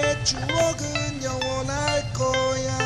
나의 추억은 영원할 거야.